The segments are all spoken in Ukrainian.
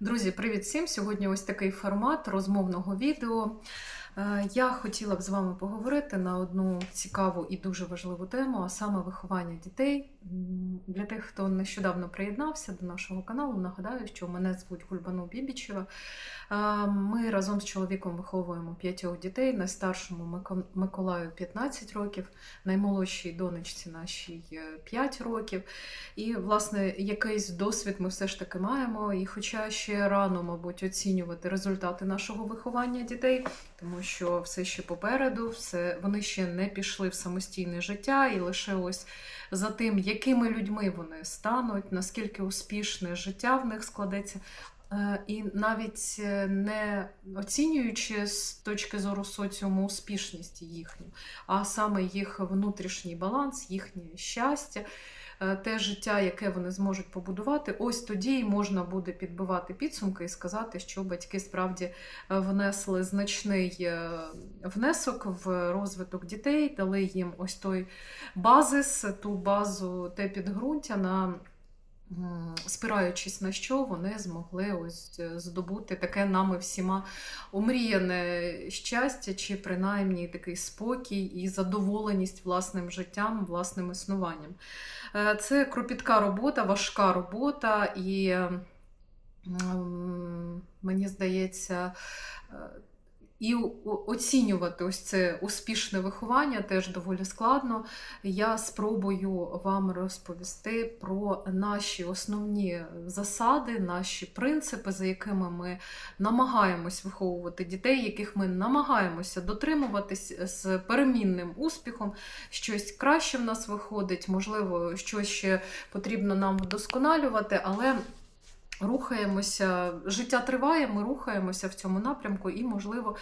Друзі, привіт всім! Сьогодні ось такий формат розмовного відео. Е, Я хотіла б з вами поговорити на одну цікаву і дуже важливу тему, а саме виховання дітей. Для тих, хто нещодавно приєднався до нашого каналу, нагадаю, що мене звуть Гульбану Бібічева. Е, Ми разом з чоловіком виховуємо п'ятьох дітей. Найстаршому Миколаю 15 років, наймолодшій донечці нашій е, 5 років. І, власне, якийсь досвід ми все ж таки маємо. І хоча ще рано, мабуть, оцінювати результати нашого виховання дітей, тому що все ще попереду, все вони ще не пішли в самостійне життя, і лише ось за тим, якими людьми вони стануть, наскільки успішне життя в них складеться. Е, І навіть е, не оцінюючи з точки зору соціуму успішність їхню, а саме їх внутрішній баланс, їхнє щастя, те життя, яке вони зможуть побудувати, ось тоді можна буде підбивати підсумки і сказати, що батьки справді е, внесли значний е, внесок в розвиток дітей, дали їм ось той базис, ту базу, те підґрунтя на. Спираючись на що вони змогли ось е, здобути таке нами всіма омріяне щастя, чи принаймні такий спокій і задоволеність власним життям, власним існуванням. Е, Це кропітка робота, важка робота, і мені здається, е, і оцінювати ось це успішне виховання теж доволі складно. Я спробую вам розповісти про наші основні засади, наші принципи, за якими ми намагаємось виховувати дітей, яких ми намагаємося дотримуватись з перемінним успіхом. Щось краще в нас виходить, можливо, щось ще потрібно нам вдосконалювати, але. Рухаємося, життя триває, ми рухаємося в цьому напрямку, і, можливо,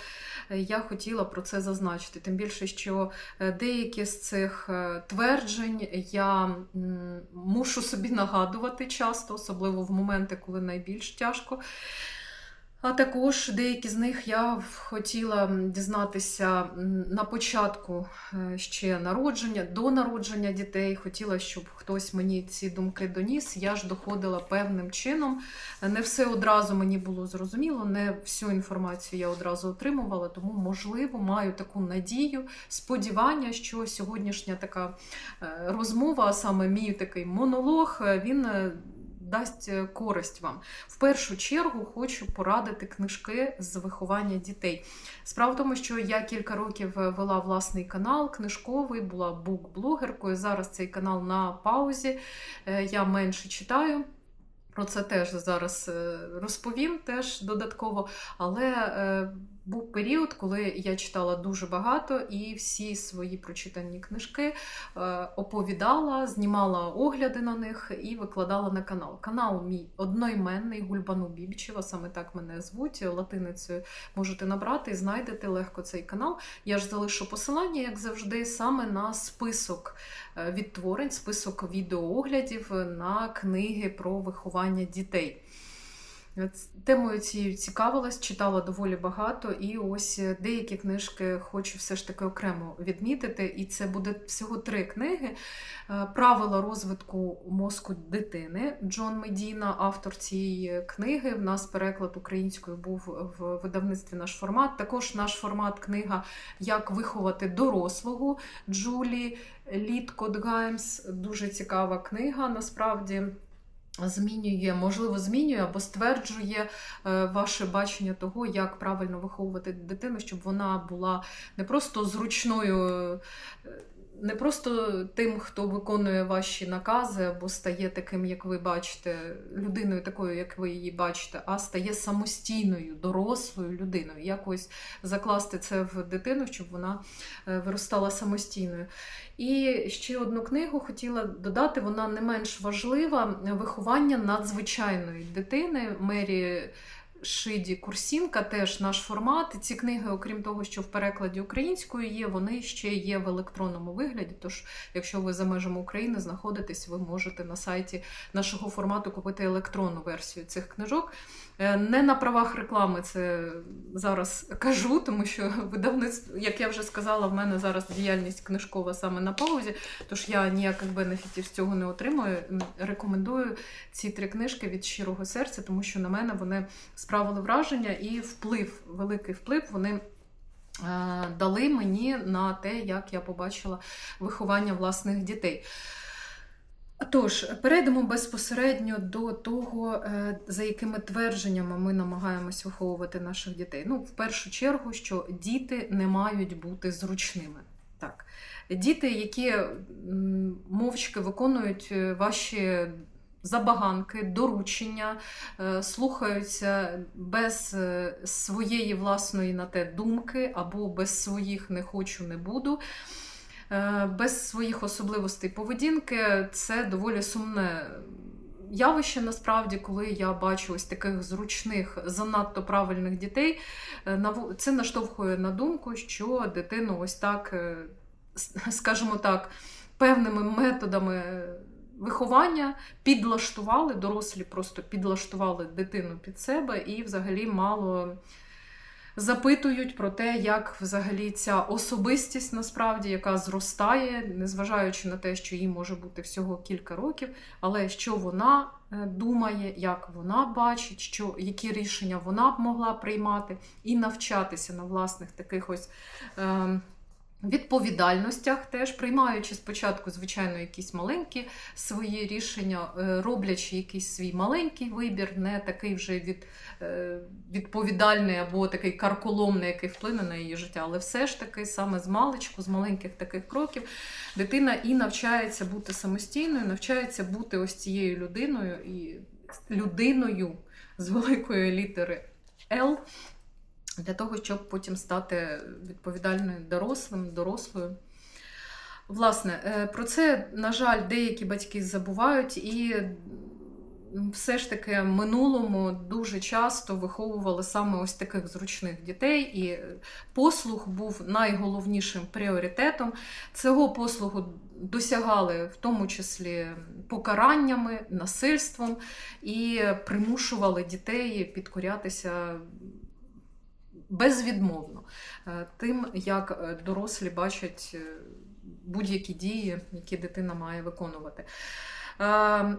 я хотіла про це зазначити. Тим більше, що е, деякі з цих е, тверджень я мушу собі нагадувати часто, особливо в моменти, коли найбільш тяжко. А також деякі з них я хотіла дізнатися на початку е, ще народження, до народження дітей. Хотіла, щоб хтось мені ці думки доніс. Я ж доходила певним чином. Не все одразу мені було зрозуміло, не всю інформацію я одразу отримувала, тому, можливо, маю таку надію, сподівання, що сьогоднішня така е, розмова, а саме мій такий монолог, е, він. Дасть е, користь вам. В першу чергу хочу порадити книжки з виховання дітей. Справа в тому, що я кілька років е, вела власний канал книжковий, була бук-блогеркою. Зараз цей канал на паузі. Е, Я менше читаю. Про це теж зараз розповім теж додатково. Але був період, коли я читала дуже багато і всі свої прочитані книжки е, оповідала, знімала огляди на них і викладала на канал. Канал мій одноіменний Гульбану Бібічева, саме так мене звуть. Латиницею можете набрати знайдете легко цей канал. Я ж залишу посилання, як завжди, саме на список е, відтворень, список відеооглядів на книги про виховання дітей. Темою цією цікавилась, читала доволі багато, і ось е, деякі книжки хочу все ж таки окремо відмітити. І це буде всього три книги. Е, Правила розвитку мозку дитини Джон Медіна, автор цієї книги. В нас переклад українською був в видавництві наш формат. Також наш формат книга Як виховати дорослого Джулі Літкот Гаймс. Дуже цікава книга насправді. Змінює, можливо, змінює або стверджує е, ваше бачення того, як правильно виховувати дитину, щоб вона була не просто зручною, е, не просто тим, хто виконує ваші накази, або стає таким, як ви бачите, людиною такою, як ви її бачите, а стає самостійною, дорослою людиною. Якось закласти це в дитину, щоб вона е, виростала самостійною. І ще одну книгу хотіла додати, вона не менш важлива виховання надзвичайної дитини Мері Шиді Курсінка, теж наш формат. Ці книги, окрім того, що в перекладі українською є, вони ще є в електронному вигляді. Тож, якщо ви за межами України знаходитесь, ви можете на сайті нашого формату купити електронну версію цих книжок. Е, Не на правах реклами це зараз кажу, тому що видавництво, як я вже сказала, в мене зараз діяльність книжкова саме на паузі, тож я ніяких бенефітів з цього не отримую. Рекомендую ці три книжки від щирого серця, тому що на мене вони справили враження і вплив, великий вплив вони. е, Дали мені на те, як я побачила виховання власних дітей. Тож, перейдемо безпосередньо до того, е, за якими твердженнями ми намагаємось виховувати наших дітей. Ну, в першу чергу, що діти не мають бути зручними. Так. Діти, які мовчки виконують е, ваші забаганки, доручення, е, слухаються без своєї власної на те думки або без своїх не хочу, не буду. Е, без своїх особливостей поведінки це доволі сумне явище насправді, коли я бачу ось таких зручних, занадто правильних дітей. Е, Це наштовхує на думку, що дитину ось так, е, скажімо так, певними методами. Виховання підлаштували, дорослі просто підлаштували дитину під себе і взагалі мало запитують про те, як взагалі ця особистість насправді, яка зростає, незважаючи на те, що їй може бути всього кілька років, але що вона е, думає, як вона бачить, що, які рішення вона б могла приймати, і навчатися на власних таких ось. Е, Відповідальностях теж приймаючи спочатку, звичайно, якісь маленькі свої рішення, е, роблячи якийсь свій маленький вибір, не такий вже від, е, відповідальний або такий карколомний, який вплине на її життя. Але все ж таки саме з маличку, з маленьких таких кроків, дитина і навчається бути самостійною, навчається бути ось цією людиною і людиною з великої літери Л. Для того, щоб потім стати відповідальною дорослим, дорослою. Власне, е, про це, на жаль, деякі батьки забувають і все ж таки в минулому дуже часто виховували саме ось таких зручних дітей, і послуг був найголовнішим пріоритетом. Цього послугу досягали в тому числі покараннями, насильством і примушували дітей підкорятися безвідмовно е, тим, як е, дорослі бачать е, будь-які дії, які дитина має виконувати.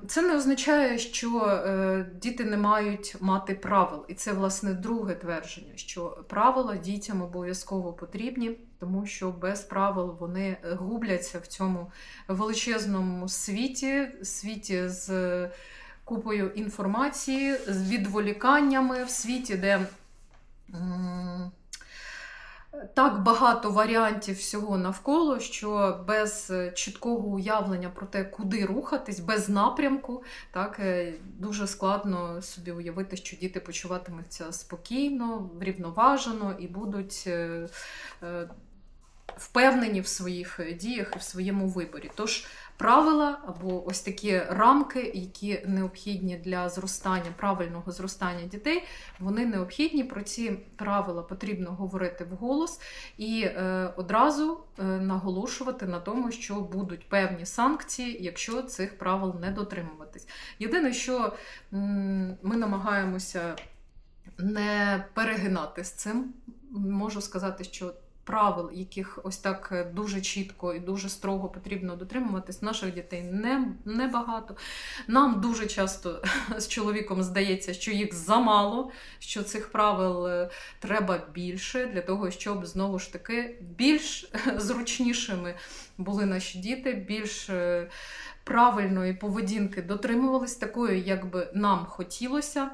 Це не означає, що діти не мають мати правил. І це, власне, друге твердження, що правила дітям обов'язково потрібні, тому що без правил вони губляться в цьому величезному світі, світі з купою інформації, з відволіканнями, в світі, де так багато варіантів всього навколо, що без е, чіткого уявлення про те, куди рухатись, без напрямку, так е, дуже складно собі уявити, що діти почуватимуться спокійно, врівноважено і будуть е, впевнені в своїх діях і в своєму виборі. Тож правила або ось такі рамки, які необхідні для зростання, правильного зростання дітей, вони необхідні. Про ці правила потрібно говорити вголос і е, одразу е, наголошувати на тому, що будуть певні санкції, якщо цих правил не дотримуватись. Єдине, що м, ми намагаємося не перегинати з цим, можу сказати, що правил, яких ось так е, дуже чітко і дуже строго потрібно дотримуватись, наших дітей не, небагато. Нам дуже часто з чоловіком здається, що їх замало, що цих правил е, треба більше для того, щоб знову ж таки більш зручнішими були наші діти, більш е, правильної поведінки дотримувались такої, як би нам хотілося.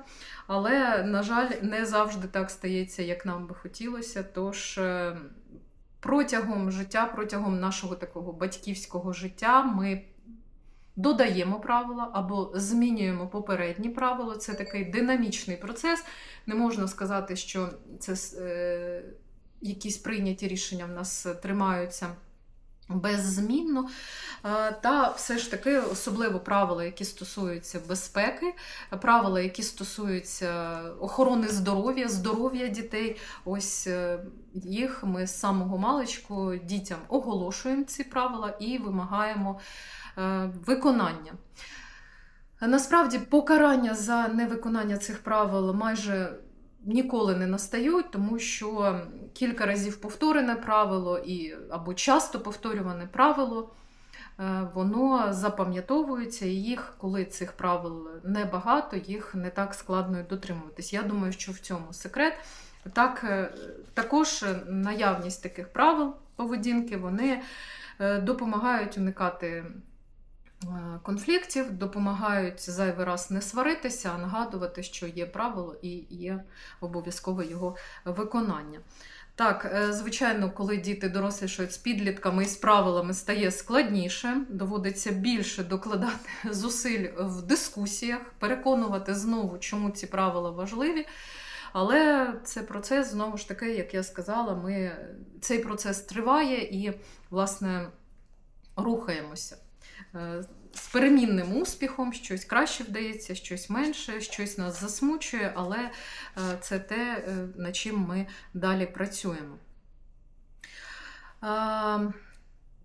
Але, на жаль, не завжди так стається, як нам би хотілося. Тож протягом життя, протягом нашого такого батьківського життя ми додаємо правила або змінюємо попередні правила. Це такий динамічний процес. Не можна сказати, що це е, якісь прийняті рішення в нас тримаються беззмінно. Е, Та все ж таки особливо правила, які стосуються безпеки, правила, які стосуються охорони здоров'я, здоров'я дітей. Ось е, їх ми з самого маличку дітям оголошуємо ці правила і вимагаємо е, виконання. Насправді, покарання за невиконання цих правил майже ніколи не настають, тому що кілька разів повторене правило і або часто повторюване правило. е, Воно запам'ятовується, і їх, коли цих правил небагато, їх не так складно й дотримуватись. Я думаю, що в цьому секрет. Так, е, також наявність таких правил поведінки вони е, допомагають уникати конфліктів, допомагають зайвий раз не сваритися, а нагадувати, що є правило і є обов'язкове його виконання. Так, е, звичайно, коли діти дорослішають з підлітками і з правилами стає складніше, доводиться більше докладати зусиль в дискусіях, переконувати знову, чому ці правила важливі. Але це процес, знову ж таки, як я сказала, ми, цей процес триває і, власне, рухаємося. Е, З перемінним успіхом щось краще вдається, щось менше, щось нас засмучує, але е, це те, е, над чим ми далі працюємо.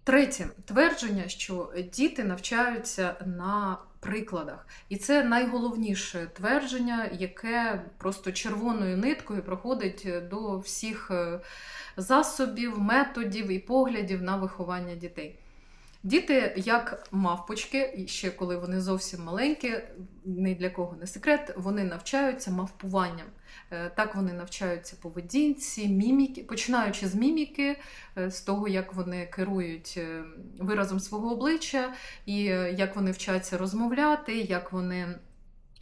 Третє твердження, що діти навчаються на прикладах. І це найголовніше твердження, яке просто червоною ниткою проходить до всіх засобів, методів і поглядів на виховання дітей. Діти, як мавпочки, ще коли вони зовсім маленькі, ні для кого не секрет, вони навчаються мавпуванням. Е, Так вони навчаються поведінці, міміки, починаючи з міміки, е, з того, як вони керують е, виразом свого обличчя, і як вони вчаться розмовляти, як вони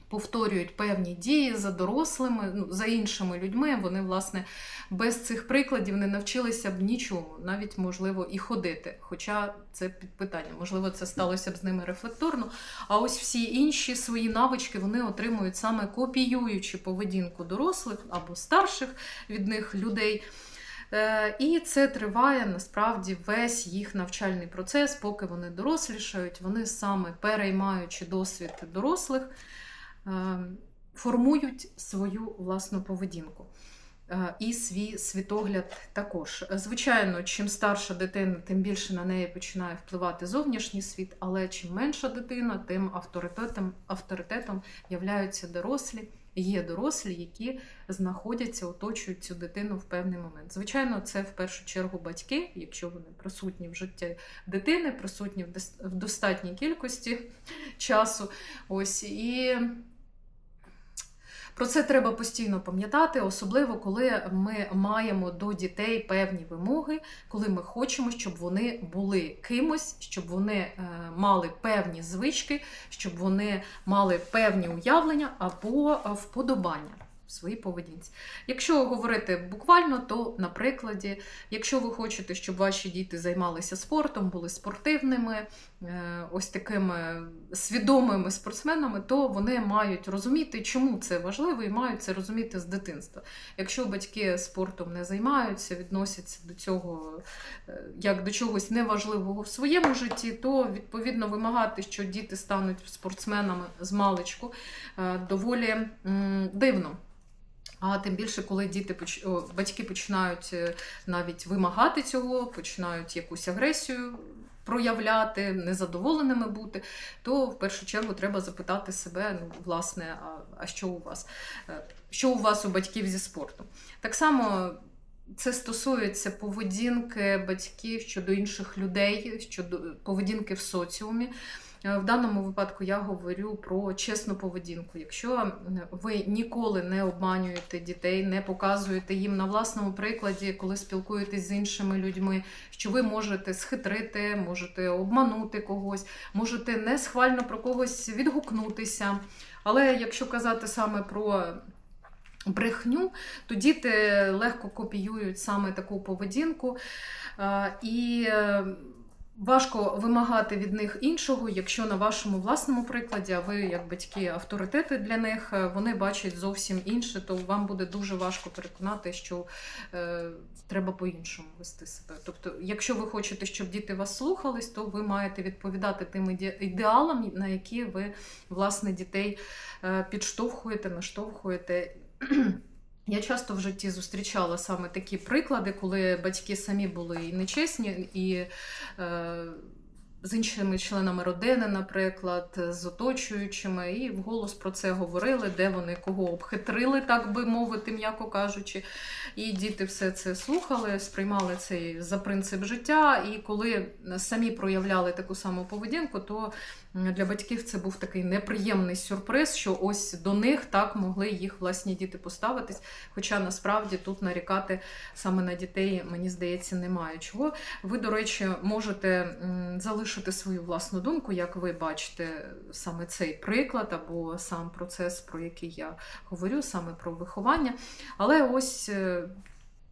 повторюють певні дії за дорослими, ну, за іншими людьми. Вони, власне, без цих прикладів не навчилися б нічому, навіть можливо і ходити. Хоча це під питання, можливо, це сталося б з ними рефлекторно. А ось всі інші свої навички вони отримують саме копіюючи поведінку дорослих або старших від них людей. Е, І це триває насправді весь їх навчальний процес, поки вони дорослішають, вони саме переймаючи досвід дорослих, формують свою власну поведінку. Е, І свій світогляд також. Звичайно, чим старша дитина, тим більше на неї починає впливати зовнішній світ, але чим менша дитина, тим авторитетом, авторитетом являються дорослі. Є дорослі, які знаходяться, оточують цю дитину в певний момент. Звичайно, це в першу чергу батьки, якщо вони присутні в житті дитини, присутні в достатній кількості часу. Ось і про це треба постійно пам'ятати, особливо коли ми маємо до дітей певні вимоги, коли ми хочемо, щоб вони були кимось, щоб вони е, мали певні звички, щоб вони мали певні уявлення або е, вподобання в своїй поведінці. Якщо говорити буквально, то на прикладі, якщо ви хочете, щоб ваші діти займалися спортом, були спортивними, е, ось такими свідомими спортсменами, то вони мають розуміти, чому це важливо, і мають це розуміти з дитинства. Якщо батьки спортом не займаються, відносяться до цього е, як до чогось неважливого в своєму житті, то відповідно вимагати, що діти стануть спортсменами з маличку, е, доволі дивно. А тим більше, коли діти батьки починають е, навіть вимагати цього, починають якусь агресію проявляти, незадоволеними бути, то в першу чергу треба запитати себе, ну, власне, а, а що у вас? Е, Що у вас у батьків зі спортом? Так само. Це стосується поведінки батьків щодо інших людей, щодо поведінки в соціумі. Е, В даному випадку я говорю про чесну поведінку. Якщо ви ніколи не обманюєте дітей, не показуєте їм на власному прикладі, коли спілкуєтесь з іншими людьми, що ви можете схитрити, можете обманути когось, можете несхвально про когось відгукнутися. Але якщо казати саме про брехню, то діти легко копіюють саме таку поведінку. Е, І е, Важко вимагати від них іншого, якщо на вашому власному прикладі, ви як батьки авторитети для них, е, вони бачать зовсім інше, то вам буде дуже важко переконати, що е, треба по-іншому вести себе. Тобто, якщо ви хочете, щоб діти вас слухались, то ви маєте відповідати тим ідеалам, на які ви власне дітей е, підштовхуєте, наштовхуєте. Я часто в житті зустрічала саме такі приклади, коли батьки самі були і нечесні, і е, з іншими членами родини, наприклад, з оточуючими, і вголос про це говорили, де вони кого обхитрили, так би мовити, м'яко кажучи. І діти все це слухали, сприймали це за принцип життя. І коли самі проявляли таку саму поведінку, то для батьків це був такий неприємний сюрприз, що ось до них так могли їх власні діти поставитись. Хоча насправді тут нарікати саме на дітей, мені здається, немає чого. Ви, до речі, можете залишити свою власну думку, як ви бачите саме цей приклад або сам процес, про який я говорю, саме про виховання. Але ось.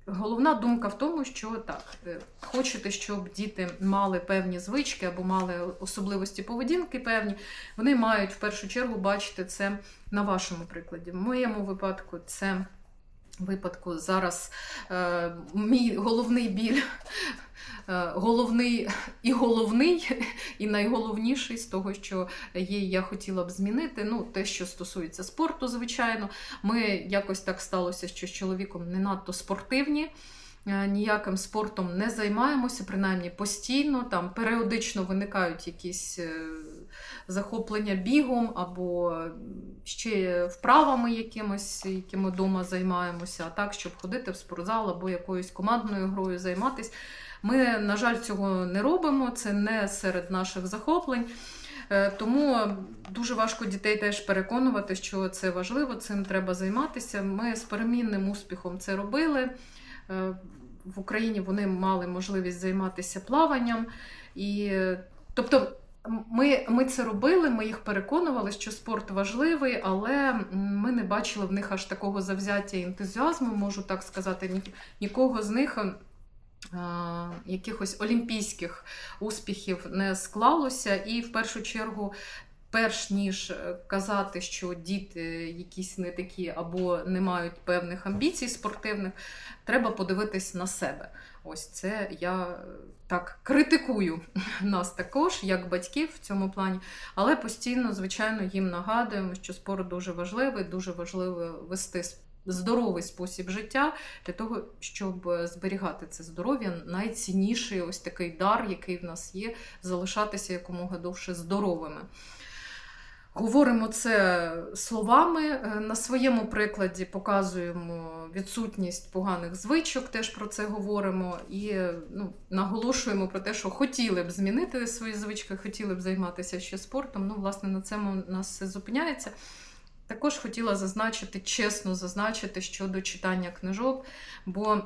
Головна думка в тому, що так, е, хочете, щоб діти мали певні звички або мали особливості поведінки певні, вони мають в першу чергу бачити це на вашому прикладі. В моєму випадку це випадку зараз е, мій головний біль, е, головний і головний, і найголовніший з того, що є, я хотіла б змінити. Ну, те, що стосується спорту, звичайно. Ми якось так сталося, що з чоловіком не надто спортивні. е, Ніяким спортом не займаємося, принаймні постійно. Там періодично виникають якісь е, захоплення бігом або ще вправами якимось, якими вдома займаємося, так, щоб ходити в спортзал або якоюсь командною грою займатися. Ми, на жаль, цього не робимо, це не серед наших захоплень. Е, Тому дуже важко дітей теж переконувати, що це важливо, цим треба займатися. Ми з перемінним успіхом це робили. Е, В Україні вони мали можливість займатися плаванням. І, тобто, ми, ми це робили, ми їх переконували, що спорт важливий, але ми не бачили в них аж такого завзяття і ентузіазму, можу так сказати. Ні, нікого з них е, якихось олімпійських успіхів не склалося. І в першу чергу, перш ніж е, казати, що діти якісь не такі або не мають певних амбіцій спортивних, треба подивитись на себе. Ось це я е, так критикую нас також, як батьків в цьому плані, але постійно, звичайно, їм нагадуємо, що спорт дуже важливий, дуже важливо вести здоровий спосіб життя для того, щоб зберігати це здоров'я. Найцінніший ось такий дар, який в нас є, залишатися якомога довше здоровими. Говоримо це словами. Е, На своєму прикладі показуємо відсутність поганих звичок, теж про це говоримо, і е, ну, наголошуємо про те, що хотіли б змінити свої звички, хотіли б займатися ще спортом. Ну, власне, на цьому нас все зупиняється. Також хотіла зазначити, чесно зазначити щодо читання книжок, бо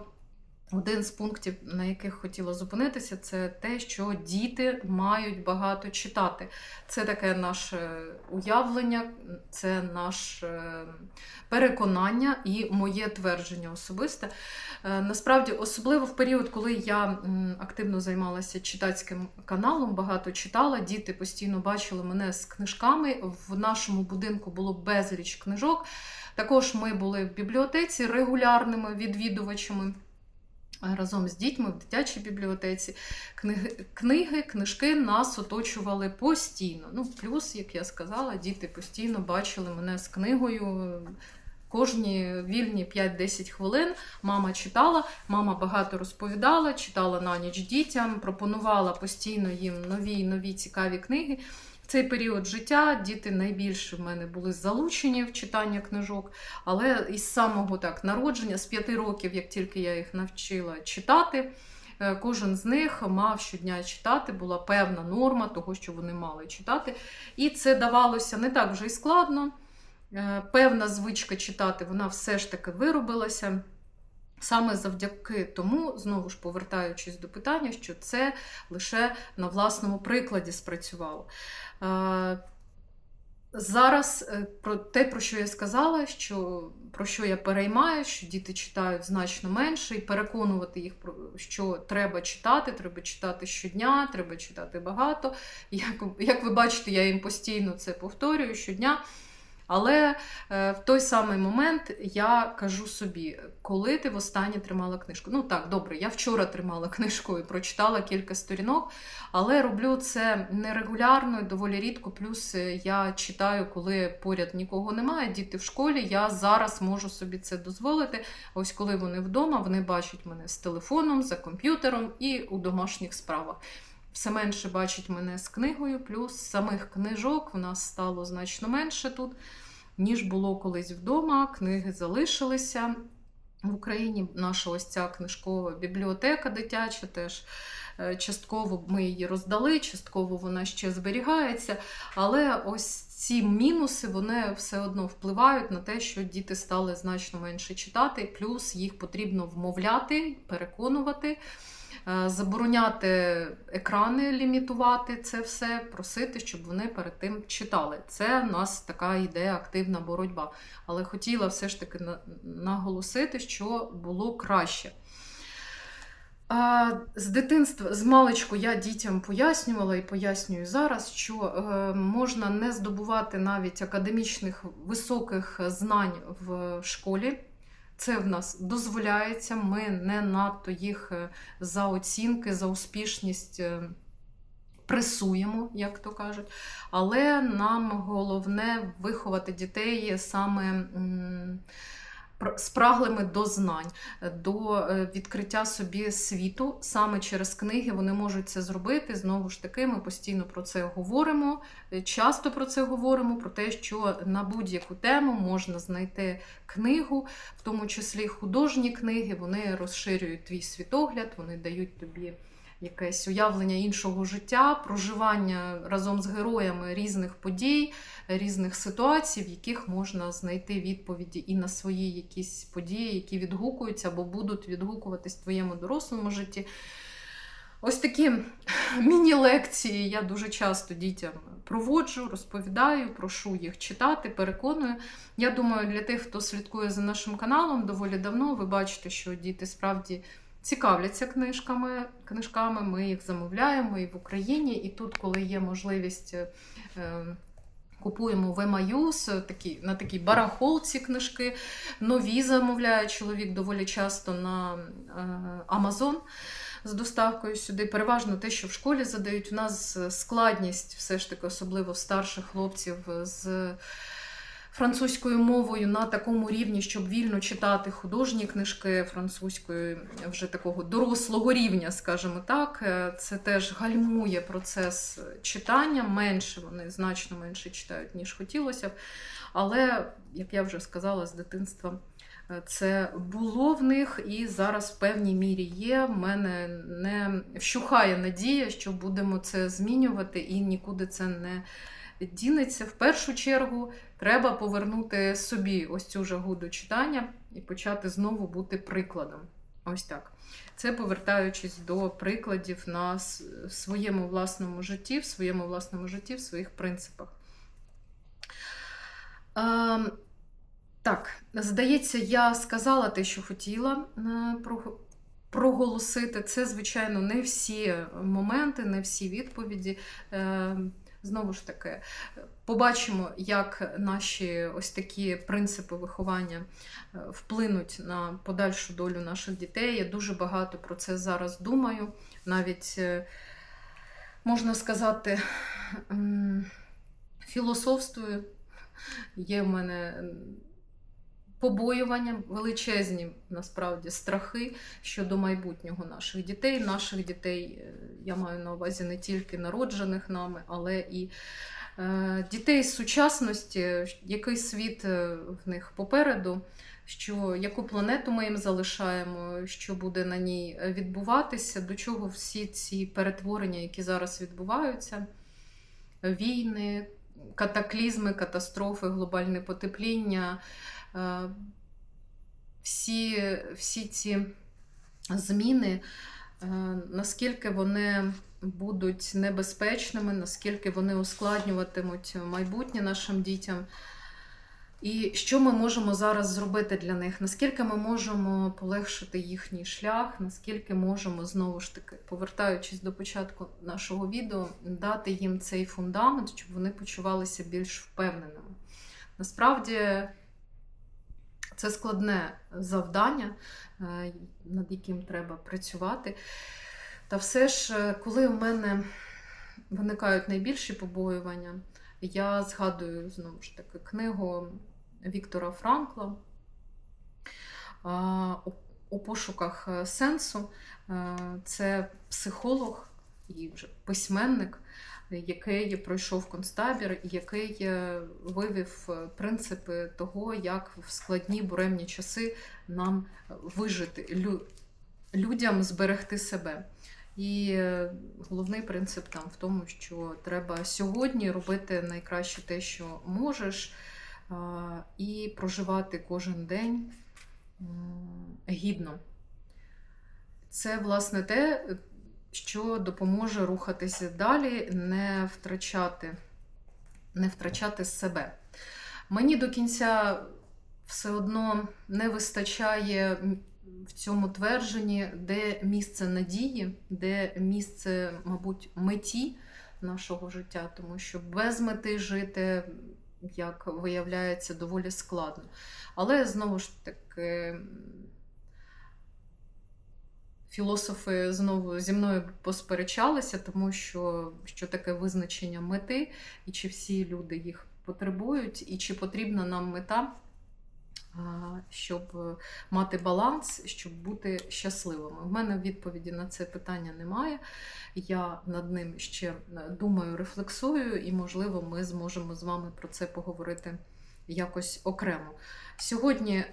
один з пунктів, на яких хотіла зупинитися, це те, що діти мають багато читати. Це таке наше уявлення, це наше переконання і моє твердження особисте. Е, Насправді, особливо в період, коли я активно займалася читацьким каналом, багато читала, діти постійно бачили мене з книжками. В нашому будинку було безліч книжок. Також ми були в бібліотеці регулярними відвідувачами. Разом з дітьми в дитячій бібліотеці книги, книги, книжки нас оточували постійно. Ну, плюс, як я сказала, діти постійно бачили мене з книгою. Кожні вільні 5-10 хвилин мама читала, мама багато розповідала, читала на ніч дітям, пропонувала постійно їм нові нові цікаві книги. Цей період життя діти найбільше в мене були залучені в читання книжок, але із самого так народження, з 5 років, як тільки я їх навчила читати, е, кожен з них мав щодня читати, була певна норма того, що вони мали читати. І це давалося не так вже й складно. Е, Певна звичка читати, вона все ж таки виробилася. Саме завдяки тому, знову ж повертаючись до питання, що це лише на власному прикладі спрацювало. Е, Зараз е, про те, про що я сказала, що про що я переймаю, що діти читають значно менше, і переконувати їх про що треба читати, треба читати щодня, треба читати багато. Як, як ви бачите, я їм постійно це повторюю щодня. Але е, в той самий момент я кажу собі, коли ти востаннє тримала книжку. Ну так, добре, я вчора тримала книжку і прочитала кілька сторінок, але роблю це нерегулярно і доволі рідко. Плюс е, я читаю, коли поряд нікого немає, діти в школі. Я зараз можу собі це дозволити. А ось коли вони вдома, вони бачать мене з телефоном, за комп'ютером і у домашніх справах. Все менше бачить мене з книгою, плюс самих книжок в нас стало значно менше тут, ніж було колись вдома. Книги залишилися. В Україні наша ось ця книжкова бібліотека дитяча теж. е, Частково ми її роздали, частково вона ще зберігається. Але ось ці мінуси вони все одно впливають на те, що діти стали значно менше читати, плюс їх потрібно вмовляти, переконувати. Е, Забороняти екрани, лімітувати це все, просити, щоб вони перед тим читали. Це у нас така йде активна боротьба. Але хотіла все ж таки наголосити, що було краще. З дитинства, з маличку я дітям пояснювала і пояснюю зараз, що е, можна не здобувати навіть академічних високих знань в школі. Це в нас дозволяється, ми не надто їх е, за оцінки, за успішність е, пресуємо, як то кажуть. Але нам головне виховати дітей саме спраглими до знань, до е, відкриття собі світу. Саме через книги вони можуть це зробити. Знову ж таки, ми постійно про це говоримо, е, часто про це говоримо, про те, що на будь-яку тему можна знайти книгу, в тому числі художні книги, вони розширюють твій світогляд, вони дають тобі якесь уявлення іншого життя, проживання разом з героями різних подій, різних ситуацій, в яких можна знайти відповіді і на свої якісь події, які відгукуються або будуть відгукуватись в твоєму дорослому житті. Ось такі міні-лекції я дуже часто дітям проводжу, розповідаю, прошу їх читати, переконую. Я думаю, для тих, хто слідкує за нашим каналом доволі давно, ви бачите, що діти справді цікавляться книжками. книжками. Ми їх замовляємо і в Україні, і тут, коли є можливість. е, е, Купуємо в Емаюс такі, на такій барахолці книжки. Нові замовляє чоловік доволі часто на е, Amazon з доставкою сюди. Переважно те, що в школі задають. У нас складність, все ж таки, особливо старших хлопців з французькою мовою на такому рівні, щоб вільно читати художні книжки французькою вже такого дорослого рівня, скажімо так. Е, Це теж гальмує процес читання. Менше вони значно менше читають, ніж хотілося б. Але, як я вже сказала, з дитинства. е, Це було в них і зараз в певній мірі є. В мене не вщухає надія, що будемо це змінювати і нікуди це не дінеться. В першу чергу треба повернути собі ось цю жагу до читання і почати знову бути прикладом. Ось так. Це повертаючись до прикладів на своєму власному житті, в своєму власному житті, в своїх принципах. Ем, так, здається, я сказала те, що хотіла е, про- проголосити. Це, звичайно, не всі моменти, не всі відповіді. Знову ж таки, побачимо, як наші ось такі принципи виховання е, вплинуть на подальшу долю наших дітей. Я дуже багато про це зараз думаю. Навіть е, можна сказати, філософствую. Є в мене побоювання, величезні насправді страхи щодо майбутнього наших дітей. Наших дітей е, я маю на увазі не тільки народжених нами, але і е, дітей з сучасності, який світ е, в них попереду. Що яку планету ми їм залишаємо, що буде на ній відбуватися, до чого всі ці перетворення, які зараз відбуваються, війни, катаклізми, катастрофи, глобальне потепління, всі, всі ці зміни е, наскільки вони будуть небезпечними, наскільки вони ускладнюватимуть майбутнє нашим дітям. І що ми можемо зараз зробити для них? Наскільки ми можемо полегшити їхній шлях, наскільки можемо знову ж таки, повертаючись до початку нашого відео, дати їм цей фундамент, щоб вони почувалися більш впевненими. Насправді це складне завдання, е, над яким треба працювати. Та все ж, е, коли у мене виникають найбільші побоювання, я згадую знову ж таки книгу Віктора Франкла у- пошуках е, сенсу. Це психолог і вже письменник, який пройшов концтабір, і який е, вивів е, принципи того, як в складні буремні часи нам вижити, лю- людям зберегти себе. І е, головний принцип там в тому, що треба сьогодні робити найкраще те, що можеш, і проживати кожен день гідно. Це, власне, те, що допоможе рухатися далі, не втрачати, не втрачати себе. Мені до кінця все одно не вистачає в цьому твердженні, де місце надії, де місце, мабуть, меті нашого життя, тому що без мети жити, як виявляється, доволі складно. Але знову ж таки. Філософи знову зі мною посперечалися, тому що, що таке визначення мети, і чи всі люди їх потребують, і чи потрібна нам мета, щоб мати баланс, щоб бути щасливими. У мене відповіді на це питання немає. Я над ним ще е, думаю, рефлексую, і, можливо, ми зможемо з вами про це поговорити якось окремо. Сьогодні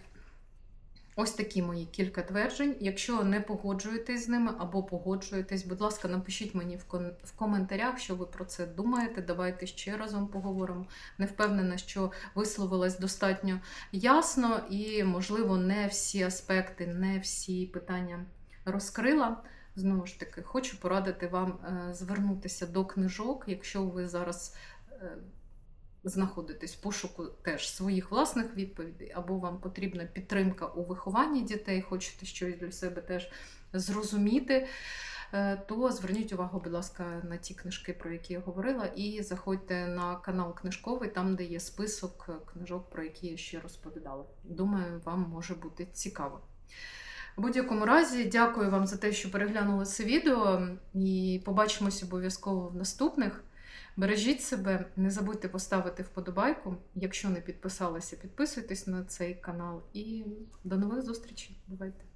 ось такі мої кілька тверджень. Якщо не погоджуєтесь з ними або погоджуєтесь, будь ласка, напишіть мені в коментарях, що ви про це думаєте. Давайте ще разом поговоримо. Не впевнена, що висловилась достатньо ясно і, можливо, не всі аспекти, не всі питання розкрила. Знову ж таки, хочу порадити вам е, звернутися до книжок, якщо ви зараз е, знаходитесь в пошуку теж своїх власних відповідей, або вам потрібна підтримка у вихованні дітей, хочете щось для себе теж зрозуміти. е, То зверніть увагу, будь ласка, на ті книжки, про які я говорила, і заходьте на канал книжковий, там, де є список книжок, про які я ще розповідала. Думаю, вам може бути цікаво. В будь-якому разі, дякую вам за те, що переглянули це відео, і побачимось обов'язково в наступних. Бережіть себе, не забудьте поставити вподобайку. Якщо не підписалися, підписуйтесь на цей канал. І до нових зустрічей. Бувайте!